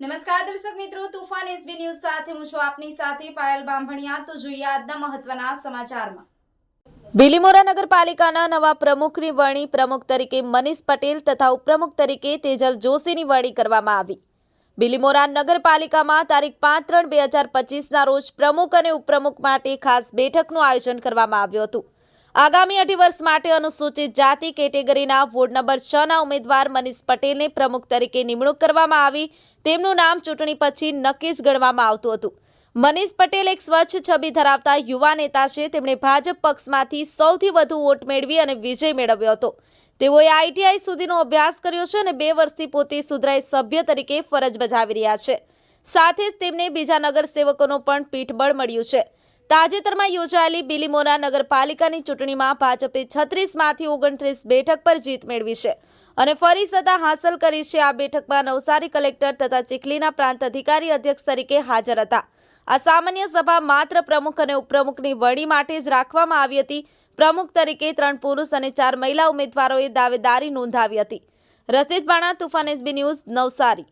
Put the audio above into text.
નમસ્કાર દર્શક મિત્રો, તુફાન એસબી ન્યૂઝ સાથે હું છું આપની સાથે પાયલ બાંભણિયા. તો જોઈએ આજના મહત્વના સમાચારમાં. બિલીમોરા નગરપાલિકાના નવા પ્રમુખની વરણી પ્રમુખ તરીકે મનીષ પટેલ તથા ઉપપ્રમુખ તરીકે તેજલ જોશીની વરણી કરવામાં આવી. બિલીમોરા નગરપાલિકામાં તારીખ પાંચ ત્રણ બે હજાર પચીસના રોજ પ્રમુખ અને ઉપપ્રમુખ માટે ખાસ બેઠકનું આયોજન કરવામાં આવ્યું હતું. આગામી અઢી વર્ષ માટે અનુસૂચિત જાતિ કેટેગરીના વોર્ડ નંબર છ ના ઉમેદવાર મનીષ પટેલને પ્રમુખ તરીકે નિમણૂક કરવામાં આવી. તેમનું નામ ચૂંટણી પછી નક્કી જ ગણવામાં આવતું હતું. મનીષ પટેલ એક સ્વચ્છ છબી ધરાવતા યુવા નેતા છે. તેમણે ભાજપ પક્ષમાંથી સૌથી વધુ વોટ મેળવી અને વિજય મેળવ્યો હતો. તેઓએ આઈટીઆઈ સુધીનો અભ્યાસ કર્યો છે અને બે વર્ષથી પોતે સુધરાઈ સભ્ય તરીકે ફરજ બજાવી રહ્યા છે. સાથે જ તેમને બીજા નગરસેવકોનો પણ પીઠબળ મળ્યું છે. તાજેતરમાં યોજાયેલી બિલીમોરા નગરપાલિકાની ચૂંટણીમાં ભાજપે છત્રીસમાંથી ઓગણત્રીસ બેઠક પર જીત મેળવી છે અને ફરી સત્તા હાંસલ કરી છે આ બેઠકમાં નવસારી કલેક્ટર તથા ચીખલીના પ્રાંત અધિકારી અધ્યક્ષ તરીકે હાજર હતા. આ સામાન્ય સભા માત્ર પ્રમુખ અને ઉપપ્રમુખની વડી માટે જ રાખવામાં આવી હતી. પ્રમુખ તરીકે ત્રણ પુરુષ અને ચાર મહિલા ઉમેદવારોએ દાવેદારી નોંધાવી હતી. Rashid Bana Tufan SB news, Navsari.